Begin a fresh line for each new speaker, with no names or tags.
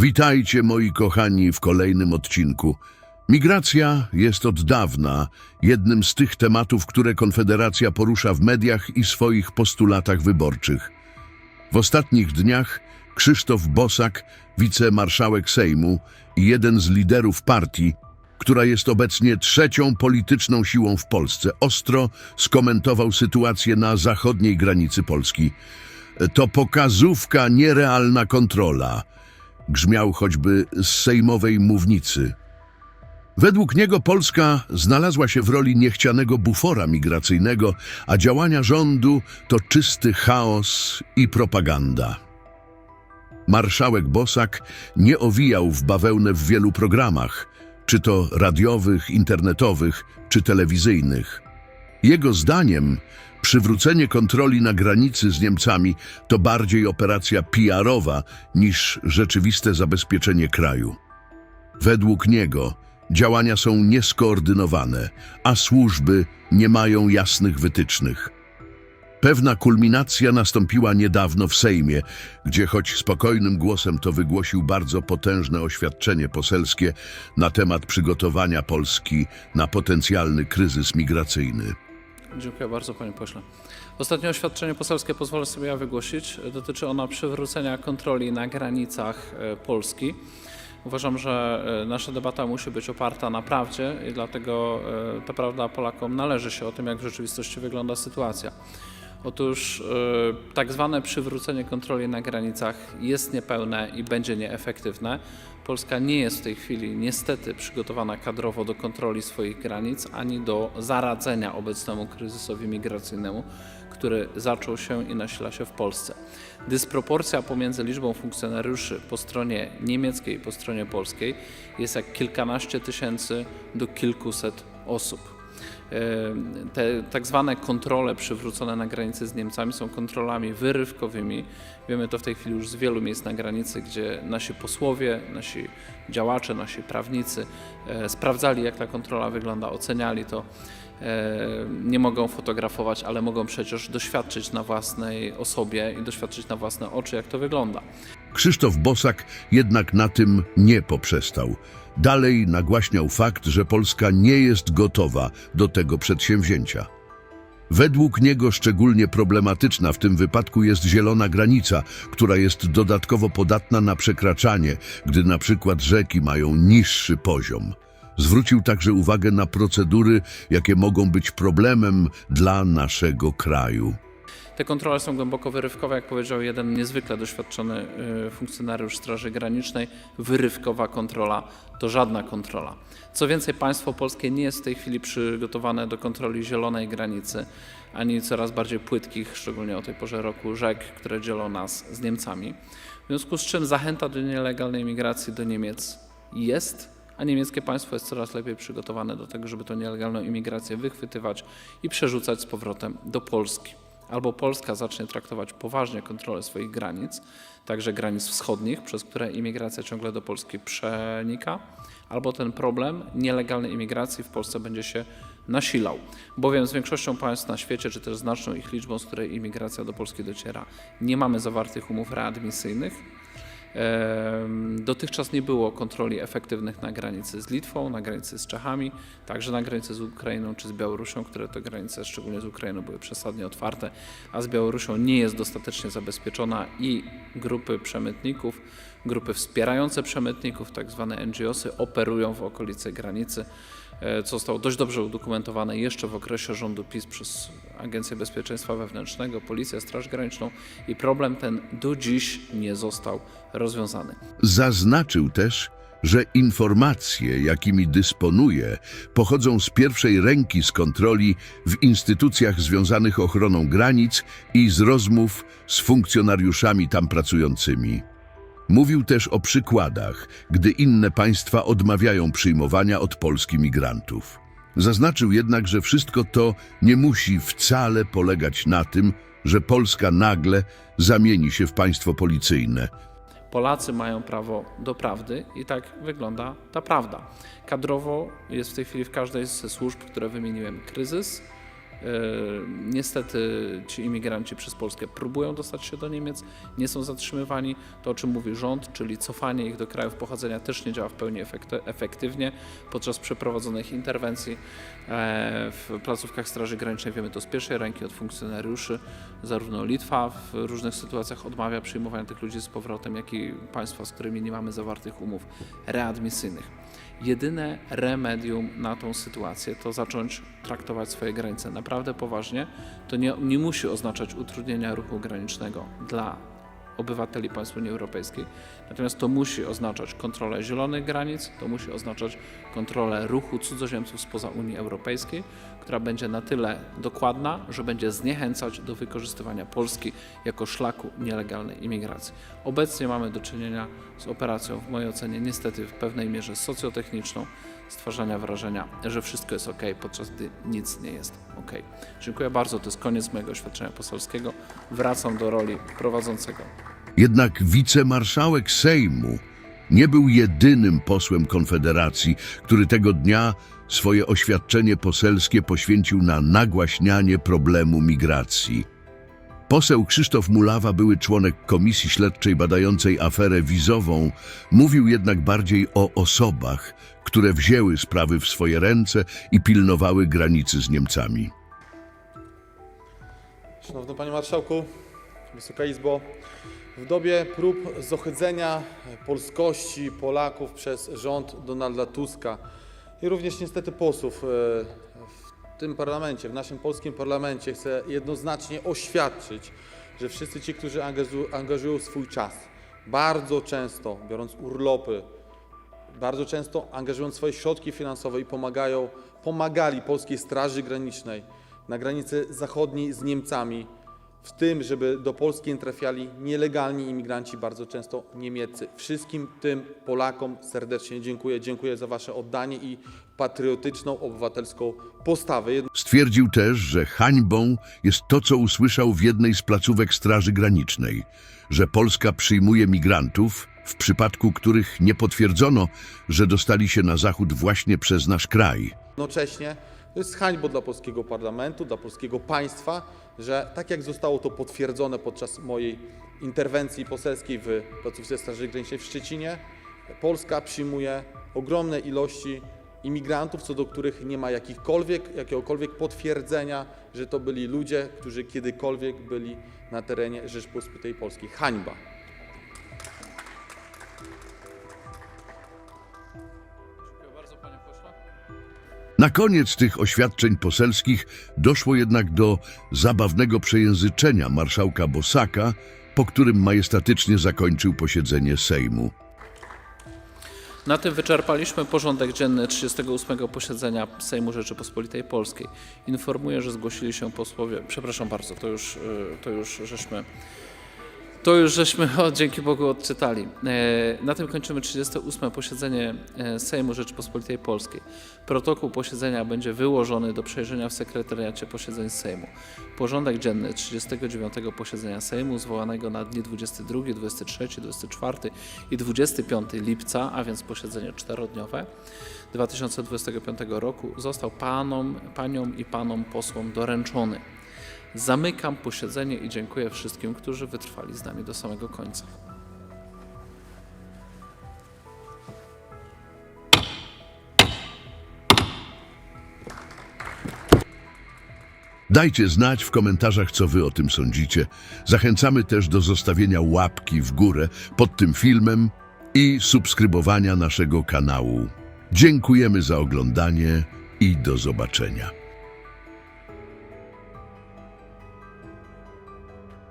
Witajcie moi kochani w kolejnym odcinku. Migracja jest od dawna jednym z tych tematów, które Konfederacja porusza w mediach i swoich postulatach wyborczych. W ostatnich dniach Krzysztof Bosak, wicemarszałek Sejmu i jeden z liderów partii, która jest obecnie trzecią polityczną siłą w Polsce, ostro skomentował sytuację na zachodniej granicy Polski. To pokazówka, nierealna kontrola. Grzmiał choćby z sejmowej mównicy. Według niego Polska znalazła się w roli niechcianego bufora migracyjnego, a działania rządu to czysty chaos i propaganda. Marszałek Bosak nie owijał w bawełnę w wielu programach, czy to radiowych, internetowych, czy telewizyjnych. Jego zdaniem przywrócenie kontroli na granicy z Niemcami to bardziej operacja PR-owa niż rzeczywiste zabezpieczenie kraju. Według niego działania są nieskoordynowane, a służby nie mają jasnych wytycznych. Pewna kulminacja nastąpiła niedawno w Sejmie, gdzie choć spokojnym głosem to wygłosił bardzo potężne oświadczenie poselskie na temat przygotowania Polski na potencjalny kryzys migracyjny.
Dziękuję bardzo, panie pośle. Ostatnie oświadczenie poselskie pozwolę sobie ja wygłosić. Dotyczy ono przywrócenia kontroli na granicach e, Polski. Uważam, że e, nasza debata musi być oparta na prawdzie i dlatego e, ta prawda Polakom należy się o tym, jak w rzeczywistości wygląda sytuacja. Otóż e, tak zwane przywrócenie kontroli na granicach jest niepełne i będzie nieefektywne. Polska nie jest w tej chwili niestety przygotowana kadrowo do kontroli swoich granic ani do zaradzenia obecnemu kryzysowi migracyjnemu, który zaczął się i nasila się w Polsce. Dysproporcja pomiędzy liczbą funkcjonariuszy po stronie niemieckiej i po stronie polskiej jest jak kilkanaście tysięcy do kilkuset osób. Te tak zwane kontrole przywrócone na granicy z Niemcami są kontrolami wyrywkowymi. Wiemy to w tej chwili już z wielu miejsc na granicy, gdzie nasi posłowie, nasi działacze, nasi prawnicy e, sprawdzali, jak ta kontrola wygląda, oceniali to. E, Nie mogą fotografować, ale mogą przecież doświadczyć na własnej osobie i doświadczyć na własne oczy, jak to wygląda.
Krzysztof Bosak jednak na tym nie poprzestał. Dalej nagłaśniał fakt, że Polska nie jest gotowa do tego przedsięwzięcia. Według niego szczególnie problematyczna w tym wypadku jest zielona granica, która jest dodatkowo podatna na przekraczanie, gdy na przykład rzeki mają niższy poziom. Zwrócił także uwagę na procedury, jakie mogą być problemem dla naszego kraju.
Te kontrole są głęboko wyrywkowe, jak powiedział jeden niezwykle doświadczony y, funkcjonariusz Straży Granicznej. Wyrywkowa kontrola to żadna kontrola. Co więcej, państwo polskie nie jest w tej chwili przygotowane do kontroli zielonej granicy, ani coraz bardziej płytkich, szczególnie o tej porze roku, rzek, które dzielą nas z Niemcami. W związku z czym zachęta do nielegalnej migracji do Niemiec jest, a niemieckie państwo jest coraz lepiej przygotowane do tego, żeby tę nielegalną imigrację wychwytywać i przerzucać z powrotem do Polski albo Polska zacznie traktować poważnie kontrolę swoich granic, także granic wschodnich, przez które imigracja ciągle do Polski przenika, albo ten problem nielegalnej imigracji w Polsce będzie się nasilał. Bowiem z większością państw na świecie, czy też znaczną ich liczbą, z której imigracja do Polski dociera, nie mamy zawartych umów readmisyjnych. Dotychczas nie było kontroli efektywnych na granicy z Litwą, na granicy z Czechami, także na granicy z Ukrainą czy z Białorusią, które to granice, szczególnie z Ukrainą, były przesadnie otwarte, a z Białorusią nie jest dostatecznie zabezpieczona i grupy przemytników, grupy wspierające przemytników, tak zwane NGOsy, operują w okolicy granicy, co zostało dość dobrze udokumentowane jeszcze w okresie rządu PiS przez Agencję Bezpieczeństwa Wewnętrznego, Policję, Straż Graniczną i problem ten do dziś nie został rozwiązany.
Zaznaczył też, że informacje, jakimi dysponuje, pochodzą z pierwszej ręki z kontroli w instytucjach związanych ochroną granic i z rozmów z funkcjonariuszami tam pracującymi. Mówił też o przykładach, gdy inne państwa odmawiają przyjmowania od Polski migrantów. Zaznaczył jednak, że wszystko to nie musi wcale polegać na tym, że Polska nagle zamieni się w państwo policyjne.
Polacy mają prawo do prawdy i tak wygląda ta prawda. Kadrowo jest w tej chwili w każdej ze służb, które wymieniłem, kryzys, Niestety ci imigranci przez Polskę próbują dostać się do Niemiec, nie są zatrzymywani. To, o czym mówi rząd, czyli cofanie ich do krajów pochodzenia, też nie działa w pełni efekty- efektywnie. Podczas przeprowadzonych interwencji e, w placówkach Straży Granicznej wiemy to z pierwszej ręki od funkcjonariuszy. Zarówno Litwa w różnych sytuacjach odmawia przyjmowania tych ludzi z powrotem, jak i państwa, z którymi nie mamy zawartych umów readmisyjnych. Jedyne remedium na tą sytuację to zacząć traktować swoje granice naprawdę poważnie. To nie, nie musi oznaczać utrudnienia ruchu granicznego dla obywateli państw Unii Europejskiej. Natomiast to musi oznaczać kontrolę zielonych granic, to musi oznaczać kontrolę ruchu cudzoziemców spoza Unii Europejskiej, która będzie na tyle dokładna, że będzie zniechęcać do wykorzystywania Polski jako szlaku nielegalnej imigracji. Obecnie mamy do czynienia z operacją, w mojej ocenie, niestety w pewnej mierze socjotechniczną, stwarzania wrażenia, że wszystko jest ok, podczas gdy nic nie jest ok. Dziękuję bardzo, to jest koniec mojego oświadczenia poselskiego. Wracam do roli prowadzącego.
Jednak wicemarszałek Sejmu nie był jedynym posłem Konfederacji, który tego dnia swoje oświadczenie poselskie poświęcił na nagłaśnianie problemu migracji. Poseł Krzysztof Mulawa, były członek komisji śledczej badającej aferę wizową, mówił jednak bardziej o osobach, które wzięły sprawy w swoje ręce i pilnowały granicy z Niemcami.
Szanowny Panie Marszałku, Wysoka Izbo, w dobie prób zohydzenia polskości Polaków przez rząd Donalda Tuska i również niestety posłów e, tym parlamencie, w naszym polskim parlamencie chcę jednoznacznie oświadczyć, że wszyscy ci, którzy angażu- angażują swój czas, bardzo często biorąc urlopy, bardzo często angażując swoje środki finansowe i pomagają, pomagali Polskiej Straży Granicznej na granicy zachodniej z Niemcami, w tym, żeby do Polski nie trafiali nielegalni imigranci, bardzo często niemieccy. Wszystkim tym Polakom serdecznie dziękuję. Dziękuję za Wasze oddanie i patriotyczną, obywatelską postawę.
Stwierdził też, że hańbą jest to, co usłyszał w jednej z placówek Straży Granicznej, że Polska przyjmuje migrantów, w przypadku których nie potwierdzono, że dostali się na zachód właśnie przez nasz kraj.
Jednocześnie to jest hańbą dla polskiego parlamentu, dla polskiego państwa, że tak jak zostało to potwierdzone podczas mojej interwencji poselskiej w placówce Straży Granicznej w Szczecinie, Polska przyjmuje ogromne ilości imigrantów, co do których nie ma jakichkolwiek, jakiegokolwiek potwierdzenia, że to byli ludzie, którzy kiedykolwiek byli na terenie Rzeczpospolitej Polskiej. Hańba.
Na koniec tych oświadczeń poselskich doszło jednak do zabawnego przejęzyczenia marszałka Bosaka, po którym majestatycznie zakończył posiedzenie Sejmu.
Na tym wyczerpaliśmy porządek dzienny 38. posiedzenia Sejmu Rzeczypospolitej Polskiej. Informuję, że zgłosili się posłowie. Przepraszam bardzo, to już, y, to już żeśmy. To już żeśmy, o, dzięki Bogu, odczytali. E, Na tym kończymy 38. posiedzenie e, Sejmu Rzeczypospolitej Polskiej. Protokół posiedzenia będzie wyłożony do przejrzenia w sekretariacie posiedzeń Sejmu. Porządek dzienny 39. posiedzenia Sejmu zwołanego na dni 22, 23, 24 i 25 lipca, a więc posiedzenie czterodniowe 2025 roku został panom, paniom i panom posłom doręczony. Zamykam posiedzenie i dziękuję wszystkim, którzy wytrwali z nami do samego końca.
Dajcie znać w komentarzach, co wy o tym sądzicie. Zachęcamy też do zostawienia łapki w górę pod tym filmem i subskrybowania naszego kanału. Dziękujemy za oglądanie i do zobaczenia.